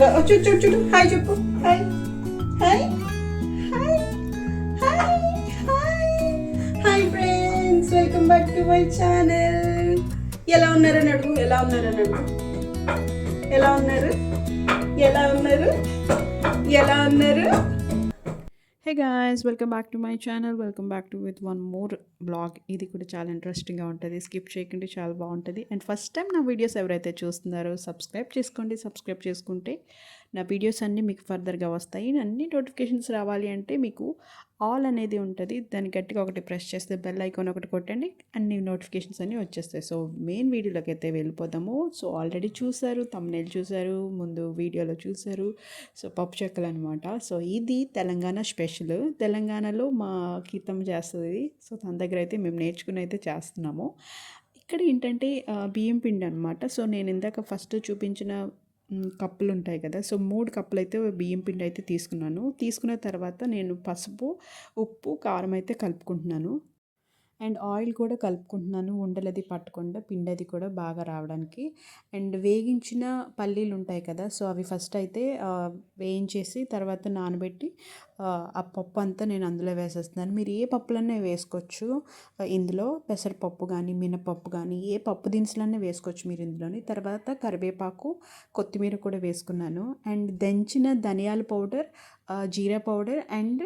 చూడు చూడు చూడు హాయ్ చెప్పు hi hi hi hi hi hi friends welcome back to my channel ఎలా ఉన్నారని అడుగు. ఎలా ఉన్నారని అడుగు. ఎలా ఉన్నారు? ఎలా ఉన్నారు? ఎలా ఉన్నారు? Hey guys welcome back to my channel welcome back to with one more blog ఇది కూడా చాలా ఇంట్రెస్టింగ్గా ఉంటుంది. స్కిప్ చేయకుండా చాలా బాగుంటుంది. అండ్ ఫస్ట్ టైం నా వీడియోస్ ఎవరైతే చూస్తున్నారో సబ్స్క్రైబ్ చేసుకోండి. సబ్స్క్రైబ్ చేసుకుంటే నా వీడియోస్ అన్నీ మీకు ఫర్దర్గా వస్తాయి. అన్ని నోటిఫికేషన్స్ రావాలి అంటే మీకు ఆల్ అనేది ఉంటుంది. దాన్ని గట్టిగా ఒకటి ప్రెస్ చేస్తే బెల్ ఐకాన్ ఒకటి కొట్టండి. అన్ని నోటిఫికేషన్స్ అన్నీ వచ్చేస్తాయి. సో మెయిన్ వీడియోలోకి అయితే వెళ్ళిపోదాము. సో ఆల్రెడీ చూశారు తమ్నేల్ చూశారు ముందు వీడియోలో చూసారు. సో పప్పు చెక్కలు అనమాట సో ఇది తెలంగాణ స్పెషల్. తెలంగాణలో మా కీర్తం చేస్తుంది. సో తన దగ్గర అయితే మేము నేర్చుకుని అయితే చేస్తున్నాము. ఇక్కడ ఏంటంటే బియ్యం పిండి అనమాట సో నేను ఇందాక ఫస్ట్ చూపించిన కప్పులు ఉంటాయి కదా. సో మూడు కప్పులు అయితే బియ్యం పిండి అయితే తీసుకున్నాను. తీసుకున్న తర్వాత నేను పసుపు ఉప్పు కారం అయితే కలుపుకుంటున్నాను. అండ్ ఆయిల్ కూడా కలుపుకుంటున్నాను. ఉండలది పట్టకుండా పిండి అది కూడా బాగా రావడానికి. అండ్ వేగించిన పల్లీలు ఉంటాయి కదా సో అవి ఫస్ట్ అయితే వేయించేసి తర్వాత నానబెట్టి ఆ, పప్పు అంతా నేను అందులో వేసేస్తున్నాను. మీరు ఏ పప్పులన్నా వేసుకోవచ్చు. ఇందులో పెసరపప్పు కానీ మినపప్పు కానీ ఏ పప్పు దినుసులన్నీ వేసుకోవచ్చు మీరు ఇందులోని. తర్వాత కరివేపాకు కొత్తిమీర కూడా వేసుకున్నాను. అండ్ దంచిన ధనియాల పౌడర్ జీరా పౌడర్ అండ్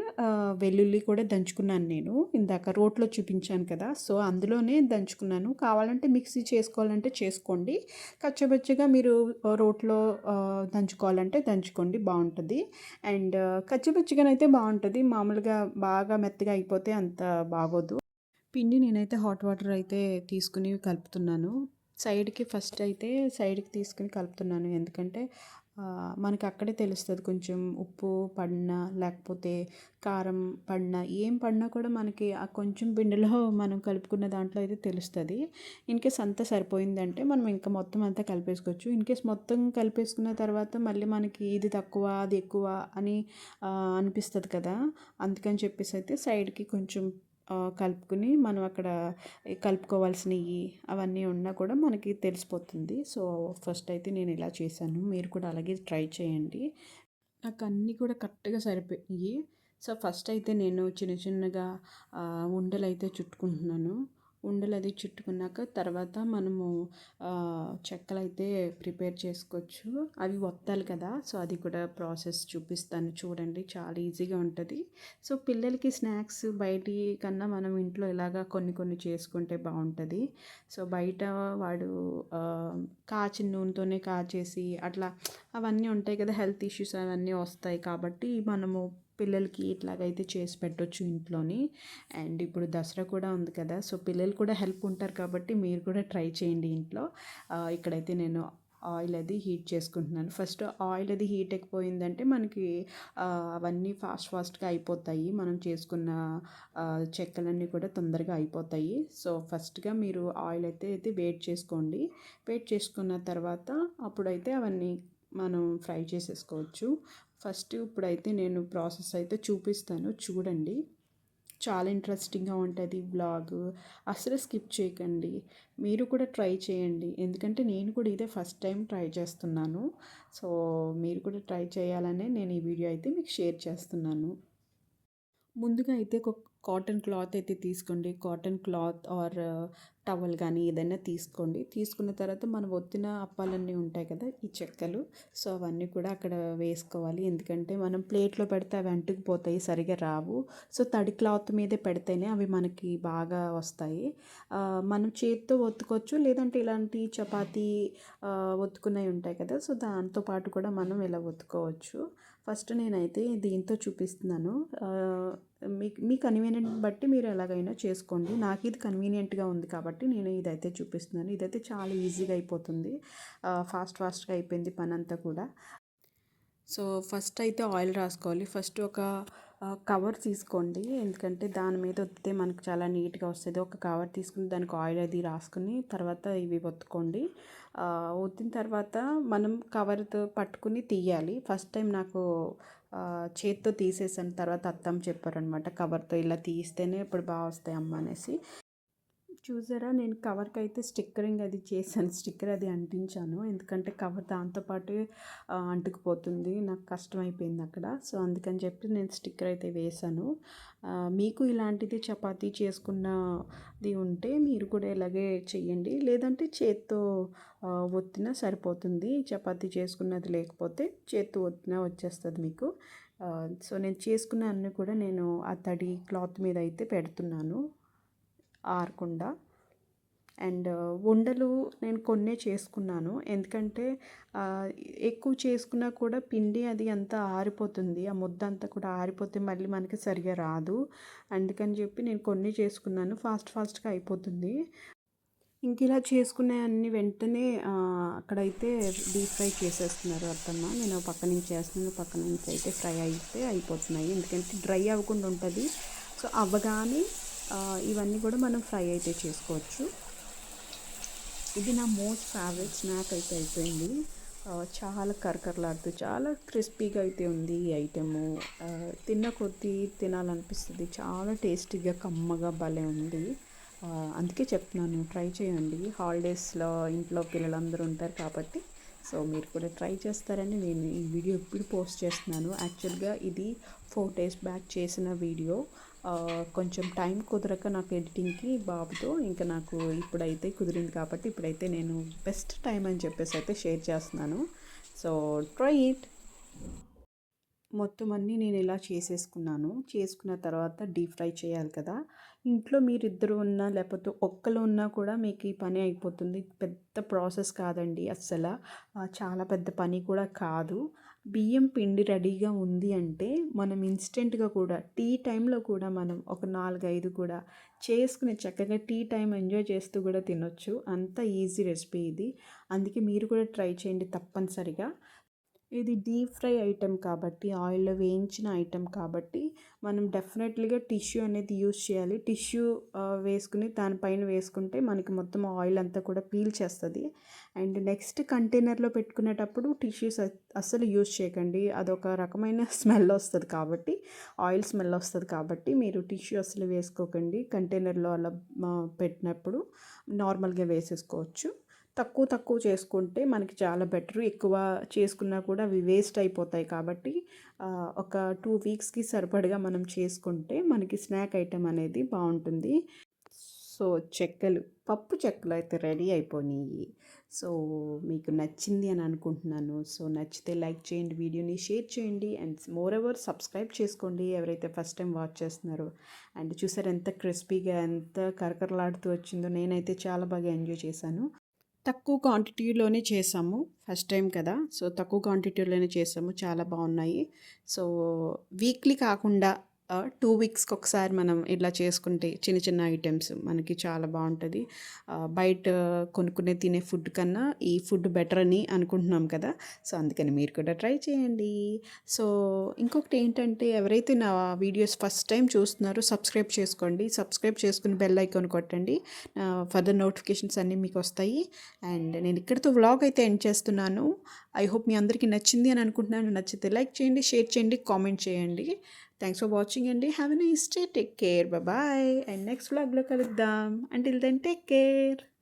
వెల్లుల్లి కూడా దంచుకున్నాను నేను. ఇందాక రోట్లో చూపించాను కదా సో అందులోనే దంచుకున్నాను. కావాలంటే మిక్సీ చేసుకోవాలంటే చేసుకోండి. కచ్చబచ్చగా మీరు రోట్లో దంచుకోవాలంటే దంచుకోండి. బాగుంటుంది. అండ్ కచ్చబచ్చగానైతే అయితే బాగుంటుంది. మామూలుగా బాగా మెత్తగా అయిపోతే అంత బాగోదు. పిండి నేనైతే హాట్ వాటర్ అయితే తీసుకుని కలుపుతున్నాను. సైడ్కి ఫస్ట్ అయితే సైడ్కి తీసుకుని కలుపుతున్నాను. ఎందుకంటే మనకి అక్కడే తెలుస్తుంది కొంచెం ఉప్పు పడినా లేకపోతే కారం పడినా ఏం పడినా కూడా మనకి ఆ కొంచెం పిండిలో మనం కలుపుకున్న దాంట్లో అయితే తెలుస్తుంది. ఇన్ కేస్ అంతా సరిపోయిందంటే మనం ఇంకా మొత్తం అంతా కలిపేసుకోవచ్చు. ఇన్ కేస్ మొత్తం కలిపేసుకున్న తర్వాత మళ్ళీ మనకి ఇది తక్కువ అది ఎక్కువ అని అనిపిస్తుంది కదా. అందుకని చెప్పేసి అయితే సైడ్కి కొంచెం కలుపుకుని మనం అక్కడ కలుపుకోవాల్సినవి అవన్నీ ఉన్నా కూడా మనకి తెలిసిపోతుంది. సో ఫస్ట్ అయితే నేను ఇలా చేశాను. మీరు కూడా అలాగే ట్రై చేయండి. నాకు అన్నీ కూడా కరెక్ట్గా సరిపోయి సో ఫస్ట్ అయితే నేను చిన్న చిన్నగా ఉండలు అయితే చుట్టుకుంటున్నాను. ఉండలు అది చుట్టుకున్నాక తర్వాత మనము చెక్కలు అయితే ప్రిపేర్ చేసుకోవచ్చు. అవి వత్తాలి కదా సో అది కూడా ప్రాసెస్ చూపిస్తాను. చూడండి చాలా ఈజీగా ఉంటుంది. సో పిల్లలకి స్నాక్స్ బయటి కన్నా మనం ఇంట్లో ఇలాగా కొన్ని కొన్ని చేసుకుంటే బాగుంటుంది. సో బయట వాడు కాచిన నూనెతోనే కాచేసి అట్లా అవన్నీ ఉంటాయి కదా హెల్త్ ఇష్యూస్ అవన్నీ వస్తాయి కాబట్టి మనము పిల్లలకి ఇట్లాగైతే చేసి పెట్టొచ్చు ఇంట్లోని. అండ్ ఇప్పుడు దసరా కూడా ఉంది కదా సో పిల్లలు కూడా హెల్ప్ ఉంటారు కాబట్టి మీరు కూడా ట్రై చేయండి ఇంట్లో. ఇక్కడైతే నేను ఆయిల్ అది హీట్ చేసుకుంటున్నాను. ఫస్ట్ ఆయిల్ అది హీట్ ఎక్కిపోయిందంటే మనకి అవన్నీ ఫాస్ట్ ఫాస్ట్గా అయిపోతాయి. మనం చేసుకున్న చెక్కలన్నీ కూడా తొందరగా అయిపోతాయి. సో ఫస్ట్గా మీరు ఆయిల్ అయితే అయితే వేట్ చేసుకోండి. వేట్ చేసుకున్న తర్వాత అప్పుడైతే అవన్నీ మనం ఫ్రై చేసేసుకోవచ్చు. ఫస్ట్ ఇప్పుడైతే నేను ప్రాసెస్ అయితే చూపిస్తాను. చూడండి. చాలా ఇంట్రెస్టింగ్గా ఉంటుంది బ్లాగ్ అసలు స్కిప్ చేయకండి. మీరు కూడా ట్రై చేయండి. ఎందుకంటే నేను కూడా ఇదే ఫస్ట్ టైం ట్రై చేస్తున్నాను. సో మీరు కూడా ట్రై చేయాలనే నేను ఈ వీడియో అయితే మీకు షేర్ చేస్తున్నాను. ముందుగా అయితే ఒక కాటన్ క్లాత్ అయితే తీసుకోండి. కాటన్ క్లాత్ ఆర్ టవల్ కానీ ఏదైనా తీసుకోండి. తీసుకున్న తర్వాత మనం ఒత్తిన అప్పాలన్నీ ఉంటాయి కదా ఈ చెక్కలు. సో అవన్నీ కూడా అక్కడ వేసుకోవాలి. ఎందుకంటే మనం ప్లేట్లో పెడితే అవి అంటుకుపోతాయి సరిగా రావు. సో తడి క్లాత్ మీదే పెడితేనే అవి మనకి బాగా వస్తాయి. మనం చేతితో ఒత్తుకోవచ్చు. లేదంటే ఇలాంటి చపాతీ ఒత్తుకున్నవి ఉంటాయి కదా సో దాంతో పాటు కూడా మనం ఇలా ఒత్తుకోవచ్చు. ఫస్ట్ నేనైతే దీంతో చూపిస్తున్నాను. మీకు మీ కన్వీనియంట్ బట్టి మీరు ఎలాగైనా చేసుకోండి. నాకు ఇది కన్వీనియంట్గా ఉంది కాబట్టి నేను ఇదైతే చూపిస్తున్నాను. ఇదైతే చాలా ఈజీగా అయిపోతుంది. ఫాస్ట్ ఫాస్ట్గా అయిపోయింది పని అంతా కూడా. సో ఫస్ట్ అయితే ఆయిల్ రాసుకోవాలి. ఫస్ట్ ఒక కవర్ తీసుకోండి. ఎందుకంటే దాని మీద వత్తితే మనకు చాలా నీట్గా వస్తుంది. ఒక కవర్ తీసుకుని దానికి ఆయిల్ అది రాసుకుని తర్వాత ఇవి ఒత్తుకోండి. ఒత్తిన తర్వాత మనం కవర్తో పట్టుకుని తీయాలి. ఫస్ట్ టైం నాకు చేత్తో తీసేసాను. తర్వాత అత్తమ్మ చెప్పారనమాట కవర్తో ఇలా తీస్తేనే ఇప్పుడు బాగా వస్తాయి అమ్మ అనేసి. చూసారా? నేను కవర్కి అయితే స్టిక్కరింగ్ అది చేశాను. స్టిక్కర్ అది అంటించాను. ఎందుకంటే కవర్ దాంతోపాటు అంటుకుపోతుంది. నాకు కష్టం అయిపోయింది అక్కడ. సో అందుకని చెప్పి నేను స్టిక్కర్ అయితే వేశాను. మీకు ఇలాంటిది చపాతీ చేసుకున్నది ఉంటే మీరు కూడా ఇలాగే చేయండి లేదంటే చేత్తో ఒత్తిన ఒత్తినా సరిపోతుంది. చపాతీ చేసుకున్నది లేకపోతే చేత్తో ఒత్తినా వచ్చేస్తుంది మీకు. సో నేను చేసుకున్న అన్ని కూడా నేను ఆ తడి క్లాత్ మీద అయితే పెడుతున్నాను. ఆరకుండా. అండ్ ఉండలు నేను కొన్నే చేసుకున్నాను. ఎందుకంటే ఎక్కువ చేసుకున్నా కూడా పిండి అది అంతా ఆరిపోతుంది. ఆ ముద్ద అంతా కూడా ఆరిపోతే మళ్ళీ మనకి సరిగా రాదు. అందుకని చెప్పి నేను కొన్ని చేసుకున్నాను. ఫాస్ట్ ఫాస్ట్గా అయిపోతుంది. ఇంక ఇలా చేసుకునే అన్ని వెంటనే అక్కడైతే డీప్ ఫ్రై చేసేస్తున్నారు అత్తమ్మ. నేను పక్క నుంచి చేస్తున్నాను. పక్క నుంచి అయితే ఫ్రై అయితే అయిపోతున్నాయి. ఎందుకంటే డ్రై అవ్వకుండా ఉంటుంది. సో అవ్వగానే ఇవన్నీ కూడా మనం ఫ్రై అయితే చేసుకోవచ్చు. ఇది నా మోస్ట్ ఫేవరెట్ స్నాక్ అయితే అయిపోయింది. చాలా కరకరలాడుతూ చాలా క్రిస్పీగా అయితే ఉంది ఈ ఐటెము. తిన్న కొద్దీ తినాలనిపిస్తుంది. చాలా టేస్టీగా కమ్మగా భలే ఉంది. అందుకే చెప్తున్నాను ట్రై చేయండి. హాలిడేస్లో ఇంట్లో పిల్లలందరూ ఉంటారు కాబట్టి సో మీరు కూడా ట్రై చేస్తారని నేను ఈ వీడియో ఇప్పుడు పోస్ట్ చేస్తున్నాను. యాక్చువల్గా ఇది ఫోర్ డేస్ బ్యాక్ చేసిన వీడియో. కొంచెం టైం కుదరక నాకు ఎడిటింగ్కి బాబుతో ఇంకా నాకు ఇప్పుడైతే కుదిరింది కాబట్టి ఇప్పుడైతే నేను బెస్ట్ టైం అని చెప్పేసి అయితే షేర్ చేస్తున్నాను. So try it. మొత్తం అన్నీ నేను ఇలా చేసేసుకున్నాను. చేసుకున్న తర్వాత డీప్ ఫ్రై చేయాలి కదా. ఇంట్లో మీరు ఇద్దరు ఉన్నా లేకపోతే ఒక్కరు ఉన్నా కూడా మీకు ఈ పని అయిపోతుంది. పెద్ద ప్రాసెస్ కాదండి అస్సలు. చాలా పెద్ద పని కూడా కాదు. బియ్యం పిండి రెడీగా ఉంది అంటే మనం ఇన్స్టెంట్గా కూడా టీ టైంలో కూడా మనం ఒక నాలుగైదు కూడా చేసుకుని చక్కగా టీ టైం ఎంజాయ్ చేస్తూ కూడా తినొచ్చు. అంత ఈజీ రెసిపీ ఇది. అందుకే మీరు కూడా ట్రై చేయండి తప్పనిసరిగా. ఇది డీప్ ఫ్రై ఐటెం కాబట్టి ఆయిల్లో వేయించిన ఐటెం కాబట్టి మనం డెఫినెట్లీగా టిష్యూ అనేది యూస్ చేయాలి. టిష్యూ వేసుకుని దానిపైన వేసుకుంటే మనకి మొత్తం ఆయిల్ అంతా కూడా పీల్ చేస్తుంది. అండ్ నెక్స్ట్ కంటైనర్లో పెట్టుకునేటప్పుడు టిష్యూస్ అస్సలు యూజ్ చేయకండి. అదొక రకమైన స్మెల్ వస్తుంది కాబట్టి ఆయిల్ స్మెల్ వస్తుంది కాబట్టి మీరు టిష్యూ అసలు వేసుకోకండి. కంటైనర్లో అలా పెట్టినప్పుడు నార్మల్గా వేసేసుకోవచ్చు. తక్కువ తక్కువ చేసుకుంటే మనకి చాలా బెటర్. ఎక్కువ చేసుకున్నా కూడా అవి వేస్ట్ అయిపోతాయి కాబట్టి ఒక టూ వీక్స్కి సరిపడగా మనం చేసుకుంటే మనకి స్నాక్ ఐటెం అనేది బాగుంటుంది. సో చెక్కలు పప్పు చెక్కలు అయితే రెడీ అయిపోయినాయి. సో మీకు నచ్చింది అని అనుకుంటున్నాను. సో నచ్చితే లైక్ చేయండి వీడియోని షేర్ చేయండి అండ్ మోర్ ఎవర్ సబ్స్క్రైబ్ చేసుకోండి ఎవరైతే ఫస్ట్ టైం వాచ్ చేస్తున్నారో. అండ్ చూసారు ఎంత క్రిస్పీగా ఎంత కరకరలాడుతూ వచ్చిందో నేనైతే చాలా బాగా ఎంజాయ్ చేశాను. తక్కువ క్వాంటిటీలోనే చేసాము ఫస్ట్ టైం కదా. సో తక్కువ క్వాంటిటీలోనే చేసాము. చాలా బాగున్నాయి. సో వీక్లీ కాకుండా టూ వీక్స్కి ఒకసారి మనం ఇట్లా చేసుకుంటే చిన్న చిన్న ఐటమ్స్ మనకి చాలా బాగుంటుంది. బయట కొనుక్కునే తినే ఫుడ్ కన్నా ఈ ఫుడ్ బెటర్ అని అనుకుంటున్నాం కదా. సో అందుకని మీరు కూడా ట్రై చేయండి. సో ఇంకొకటి ఏంటంటే ఎవరైతే నా వీడియోస్ ఫస్ట్ టైం చూస్తున్నారో సబ్స్క్రైబ్ చేసుకోండి. సబ్స్క్రైబ్ చేసుకుని బెల్ ఐకాన్ కొట్టండి. ఫర్దర్ నోటిఫికేషన్స్ అన్నీ మీకు వస్తాయి. అండ్ నేను ఇక్కడితో వ్లాగ్ అయితే ఎండ్ చేస్తున్నాను. ఐ హోప్ మీ అందరికీ నచ్చింది అని అనుకుంటున్నాను. నచ్చితే లైక్ చేయండి షేర్ చేయండి కామెంట్ చేయండి. థ్యాంక్స్ ఫర్ వాచింగ్ అండి have a nice day take care bye and next వ్లాగ్లో కలుద్దాం. Until then take care